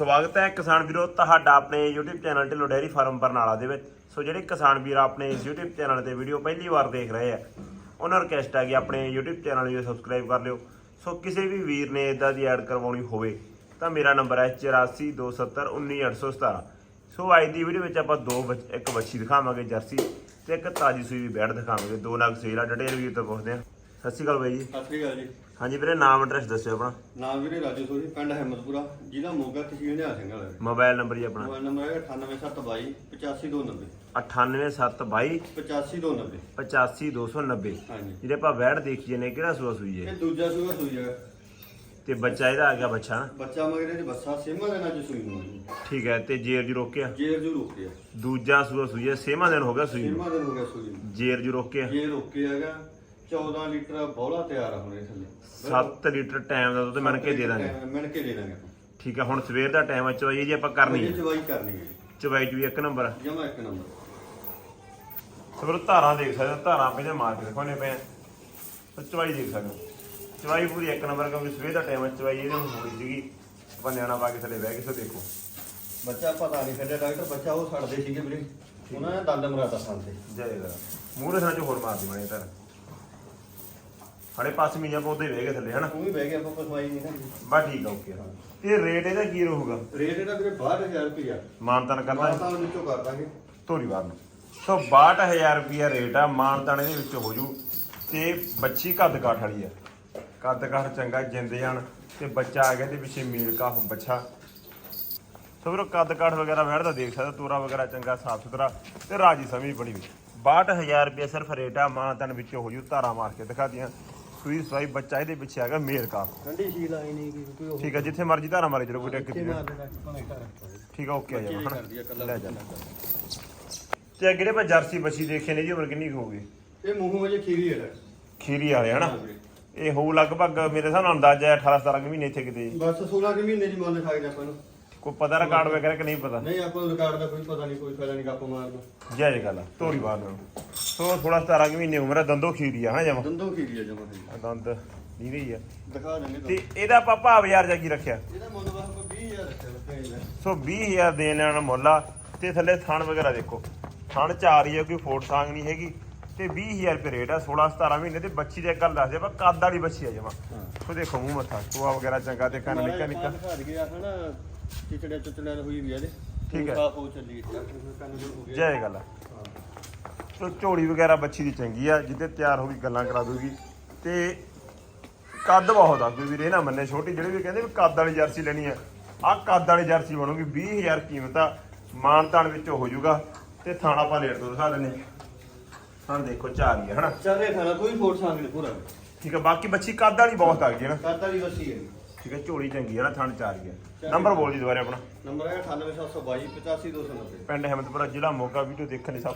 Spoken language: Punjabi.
ਸਵਾਗਤ ਹੈ ਕਿਸਾਨ ਵੀਰੋ, ਤੁਹਾਡਾ ਆਪਣੇ YouTube channel Dhillon dairy farm Barnala ਦੇ ਵਿੱਚ। ਸੋ ਜਿਹੜੇ ਕਿਸਾਨ ਵੀਰ ਆਪਣੇ ਇਸ YouTube ਚੈਨਲ ਤੇ ਵੀਡੀਓ ਪਹਿਲੀ ਵਾਰ ਦੇਖ ਰਹੇ ਆ, ਉਹਨਾਂ ਨੂੰ ਰਿਕਵੈਸਟ ਹੈ ਕਿ ਆਪਣੇ YouTube ਚੈਨਲ ਨੂੰ ਸਬਸਕ੍ਰਾਈਬ ਕਰ ਲਿਓ। ਸੋ ਕਿਸੇ ਵੀ ਵੀਰ ਨੇ ਇਦਾਂ ਦੀ ਐਡ ਕਰਵਾਉਣੀ ਹੋਵੇ, ਤਾਂ ਮੇਰਾ ਨੰਬਰ ਹੈ 8427191817 ਸੋ ਅੱਜ ਦੀ ਵੀਡੀਓ ਵਿੱਚ ਆਪਾਂ ਦੋ ਬੱਚ- ਇੱਕ ਵੱਛੀ ਦਿਖਾਵਾਂਗੇ ਜਰਸੀ ਤੇ ਇੱਕ ਤਾਜੀ ਸੂਈ ਬੈੜ ਦਿਖਾਵਾਂਗੇ। ਦੋ ਨਗ ਸੇਲ ਆ ਡਿਟੇਲ ਵੀ ਉੱਤੇ ਪੁੱਛਦੇ ਆ ਸਤਿ ਸ਼੍ਰੀ ਅਕਾਲ ਬਾਈ ਜੀ। ਸਤਿ ਸ਼੍ਰੀ ਅਕਾਲ ਜੀ। ਹਾਂਜੀ ਵੀਰੇ ਨਾਮ ਐਡਰੈਸ ਦੱਸਿਓ ਆਪਣਾ। ਨਾਮ ਵੀਰੇ ਰਾਜੂ ਸੋਰੀ ਪਿੰਡ ਹਿੰਮਤਪੁਰਾ ਜ਼ਿਲ੍ਹਾ ਮੋਗਾ ਤਹਿਸੀਲ ਨਿਹਾਲ ਸਿੰਘ ਵਾਲਾ। ਮੋਬਾਈਲ ਨੰਬਰ ਜੀ ਆਪਣਾ। ਮੋਬਾਈਲ ਨੰਬਰ ਹੈ 98722 85290 98722 85290 85290 ਹਾਂਜੀ। ਜਿਹੜੇ ਆਪਾਂ ਵੈੜ ਦੇਖੀਏ ਨੇ ਕਿਹੜਾ ਸੂਆ ਸੂਈ ਹੈ? ਇਹ ਦੂਜਾ ਸੂਆ ਸੂਈ ਹੈ। ਤੇ ਬੱਚਾ ਇਹਦਾ ਆ ਗਿਆ ਬੱਚਾ ਨਾ? ਬੱਚਾ ਮਗਰੇ ਦੀ ਬੱਸਾ ਸੇਮਾ ਦੇ ਨਾਲ ਸੂਈ ਨੂੰ ਠੀਕ ਹੈ ਤੇ ਜੇਰ ਜੂ ਰੋਕਿਆ? ਜੇਰ ਜੂ ਰੋਕਿਆ। ਦੂਜਾ ਸੂਆ ਸੂਈ ਹੈ ਸੇਮਾ ਦਿਨ ਹੋ ਗਿਆ ਸੂਈ। ਨੂੰ ਸੇਮਾ ਦਿਨ ਹੋ ਗਿਆ ਸੂਈ। ਨੂੰ ਜੇਰ ਜੂ ਰੋਕਿਆ? ਜੇਰ ਰੋਕਿਆ ਹੈਗਾ। 14 ਲੀਟਰ ਬੌਲਾ ਤਿਆਰ ਆ ਹੁਣੇ ਥੱਲੇ। 7 ਲੀਟਰ ਟਾਈਮ ਦਾ ਦੁੱਧ ਮਿਣ ਕੇ ਦੇ ਦਾਂਗੇ। ਮਿਣ ਕੇ ਦੇ ਦਾਂਗੇ ਠੀਕ ਹੈ ਹੁਣ ਸਵੇਰ ਦਾ ਟਾਈਮ ਹੈ ਚਵਾਈ ਜੀ ਆਪਾਂ ਕਰਨੀ ਇਹ ਹੈ ਚਵਾਈ ਕਰਨੀ ਹੈ ਚਵਾਈ ਵੀ ਇੱਕ ਨੰਬਰ ਜਮਾ ਇੱਕ ਨੰਬਰ। ਸਵੇਰ ਧਾਰਾਂ ਦੇਖ ਸਕਦੇ ਧਾਰਾਂ ਪਹਿਲੇ ਮਾਰ ਕੇ ਦਿਖਾਉਣੇ ਪਏ ਆ ਤੇ ਚਵਾਈ ਦੇਖ ਸਕਦੇ। ਚਵਾਈ ਪੂਰੀ ਇੱਕ ਨੰਬਰ ਕਿਉਂਕਿ ਸਵੇਰ ਦਾ ਟਾਈਮ ਹੈ ਚਵਾਈ ਇਹਨੇ ਹੁਣ ਹੋਈ ਸੀਗੀ। ਆਪਾਂ ਨਿਆਣਾ ਪਾ ਕੇ ਥੱਲੇ ਬਹਿ ਕੇ ਸੋ ਦੇਖੋ। ਬੱਚਾ ਪਤਾ ਨਹੀਂ ਕੱਢਿਆ ਡਾਕਟਰ ਬੱਚਾ ਉਹ ਛੱਡਦੇ ਸੀਗੇ ਵੀਰੇ। ਉਹਨਾਂ ਨੇ ਦੰਦ ਮਰਾਤਾ ਸੰਦੇ ਜੈ ਜੈ ਮੂਹਰੇ ਸਾਂ ਚ ਹੋਰ ਮਾਰਦੀ ਧਰ। ਹੜੇ ਪਾਸ ਮੀਆਂ ਪੌਦੇ ਬਹਿ ਗਏ ਥੱਲੇ ਹਨਾ? ਤੂੰ ਵੀ ਬਹਿ ਗਿਆ ਆਪਾਂ ਪਸਵਾਈ ਨਹੀਂ ਨਾ ਬਾ ਠੀਕ ਆ ਓਕੇ ਤੇ ਰੇਟ ਇਹਦਾ ਕੀ ਰਹੂਗਾ? ਰੇਟ ਇਹਦਾ ਵੀਰੇ 62000 ਰੁਪਇਆ ਮਾਨਤਨ ਕਰਦਾ ਮਾਤਾ ਨੂੰ ਵਿੱਚੋਂ ਕਰ ਦਾਂਗੇ। ਧੋਰੀ ਵਾਰ ਨੂੰ। ਸੋ 62000 ਰੁਪਿਆ ਰੇਟ ਆ ਮਾਨਤਨ ਇਹਦੇ ਵਿੱਚ ਹੋ ਜੂ। ਤੇ ਬੱਚੀ ਕੱਦ ਕਾਠ ਵਾਲੀ ਆ। ਕੱਦ ਕਾਠ ਚੰਗਾ ਜਿੰਦੇ ਜਾਣ ਤੇ ਬੱਚਾ ਆ ਗਿਆ ਤੇ ਪਿੱਛੇ ਮੀਲ ਕਾਫ ਬੱਚਾ ਸੋ ਵੀਰੋ ਕੱਦ ਕਾਠ ਵਗੈਰਾ ਬੈਠਦਾ ਦੇਖ ਸਕਦਾ ਤੋਰਾ ਵਗੈਰਾ ਚੰਗਾ ਸਾਫ਼ ਸੁਥਰਾ ਤੇ ਰਾਜੀ ਸਮੀ ਬਣੀ ਵੀ 62000 ਰੁਪਏ ਸਿਰਫ ਰੇਟ ਆ ਮਾਨਤਨ ਵਿੱਚ ਹੋ ਜੂ ਧਾਰਾ ਮਾਰ ਕੇ ਦਿਖਾ ਦੀਆਂ। ਸੂਈ ਸਵਾਈ ਬੱਚਾ ਇਹਦੇ ਪਿੱਛੇ ਹੈਗਾ ਮੇਲ ਕਾਫ ਠੰਡੀ ਸ਼ੀਲ ਆਈ ਨਹੀਂ ਕਿ ਕੋਈ ਠੀਕ ਆ ਜਿੱਥੇ ਮਰਜ਼ੀ ਧਾਰਾ ਮਾਰੇ ਚਲੋ ਕੋਈ ਟੱਕ ਮਾਰ ਠੀਕ ਆ ਓਕੇ ਆ ਜਾ ਲੈ ਜਾ ਤੇ ਅੱਗੇ ਆਪਾਂ ਜਰਸੀ ਬੱਚੀ ਦੇਖੇ ਨੇ ਜੀ ਉਮਰ ਕਿੰਨੀ ਕੁ ਹੋਊਗੀ? ਇਹ ਮੂੰਹ ਵਜੇ ਖੀਰੀ ਹੈ। ਖੀਰੀ ਵਾਲੇ ਹਨਾ? ਇਹ ਹੋਊ ਲਗਭਗ ਮੇਰੇ ਹਿਸਾਬ ਨਾਲ ਅੰਦਾਜ਼ਾ ਹੈ 18 17 ਕੁ ਮਹੀਨੇ ਇੱਥੇ ਕਿਤੇ। ਬਸ 16 ਕੁ ਮਹੀਨੇ ਦੀ ਮੰਨ ਸਕਦੇ ਆਪਾਂ ਨੂੰ। ਕੋਈ ਪਤਾ ਰਿਕਾਰਡ ਵਗੈਰਾ ਕਿ ਨਹੀਂ ਪਤਾ? ਨਹੀਂ ਆਪਾਂ ਨੂੰ ਰਿਕਾਰਡ ਦਾ ਕੋਈ ਪਤਾ ਨਹੀਂ ਕੋਈ ਫਾਇਦਾ ਨਹੀਂ ਗੱਪ ਮਾਰਨਾ ਜੈ ਜੈ ਗੱਲ ਤੋਰੀ ਬਾਹਰ ਨੂੰ ਸੋ 16 17 ਕੁ ਮਹੀਨੇ ਉਮਰ ਹੈ ਦੰਦੋ ਖੀਰੀ ਆ ਹਾਂ ਜਮਾ? ਦੰਦੋਂ ਖੀਰੀ ਹੈ ਜਮਾ ਹੈ ਦੰਦ ਨਹੀਂ ਰਹੀ ਆ। ਦਿਖਾ ਦਾਂਗੇ ਤੇ ਇਹਦਾ ਆਪਾਂ ਭਾਅ ਬਾਜ਼ਾਰ ਜਾ ਕੀ ਰੱਖਿਆ? ਇਹਦਾ ਮੁੱਲ ਬਸ ਆਪਾਂ 20000 ਰੱਖਿਆ ਲੱਗੇ ਸੋ 20000 ਦੇਣ ਲੈਣਾ ਮੁੱਲ ਤੇ ਥੱਲੇ ਥਣ ਵਗੈਰਾ ਦੇਖੋ। ਥਣ ਚਾਰ ਹੀ ਆ ਕੋਈ ਫੋਟ ਸਾਂਗ ਨਹੀਂ ਹੈਗੀ। ਤੇ 20000 ਰੁਪਏ ਰੇਟ ਆ 16 17 ਮਹੀਨੇ ਤੇ ਬੱਚੀ ਦੀ ਗੱਲ ਦੱਸ ਦੇ ਆਪਾਂ ਕੱਦ ਵਾਲੀ ਬੱਚੀ ਆ ਜਮਾ। ਸੋ ਦੇਖੋ ਮੂੰਹ ਮੱਥਾ ਟੋਆ ਵਗੈਰਾ ਚੰਗਾ ਤੇ ਕੰਨ ਨਿੱਕਾ ਨਿੱਕਾ। ਦਿਖਾ ਦਈਏ ਆ ਹਨਾ ਚਿਚੜਿਆ ਚੁਚੜਿਆ ਹੋਈ ਵੀ ਆ ਇਹਦੇ। ਠੀਕ ਹੈ। ਹੋ ਚੱਲੀ ਡਾਕਟਰ ਕੰਨ ਨੂੰ ਹੋ ਗਿਆ। ਜੈ ਗੱਲ ਆ। ਝੋਲੀ ਵਗੈਰਾ ਬੱਚੀ ਦੀ ਚੰਗੀ ਆ ਜਿੱਤੇ ਤਿਆਰ ਹੋ ਗਈ ਗੱਲਾਂ ਕਰਾ ਦੂਗੀ। ਤੇ ਕੱਦ ਬਹੁਤ ਆ ਕੋਈ ਵੀਰ ਨਾ ਮੰਨੇ ਛੋਟੀ ਜਿਹੜੇ ਵੀ ਕਹਿੰਦੇ ਵੀ ਕੱਦ ਵਾਲੀ ਜਰਸੀ ਲੈਣੀ ਆ ਆ ਕੱਦ ਵਾਲੀ ਜਰਸੀ ਬਣੂਗੀ 20000 ਕੀਮਤ ਆ ਮਾਨਤਾਨ ਵਿੱਚ ਹੋ ਜਾਊਗਾ। ਤੇ ਥਾਣਾ ਆਪਾਂ ਲੇਟ ਤੋਂ ਦਿਖਾ ਦਿੰਨੇ ਹਾਂ। ਦੇਖੋ ਚਾਰ ਹੀ ਆ ਹਨਾ? ਚਾਰੇ ਖਾਣਾ ਕੋਈ ਫੋਟ ਸੰਗ ਨਹੀਂ ਪੂਰਾ। ਠੀਕ ਆ ਬਾਕੀ ਬੱਚੀ ਕੱਦ ਵਾਲੀ ਬਹੁਤ ਆ ਗਈ ਹੈ ਨਾ ਕਰਤਾ ਵੀ ਵਸੀ ਹੈ। ਠੀਕ ਹੈ ਝੋਲੀ ਚੰਗੀ ਆ ਨਾ ਥਣ ਚਾਰ ਹੀ ਨੰਬਰ ਬੋਲ ਜੀ ਦੁਬਾਰੇ ਆਪਣਾ। ਨੰਬਰ ਹੈ 98722 85290 ਪਿੰਡ ਹਿੰਮਤਪੁਰਾ ਜ਼ਿਲ੍ਹਾ ਮੋਗਾ ਵੀਡੀਓ ਦੇਖਣ ਲਈ ਸਭ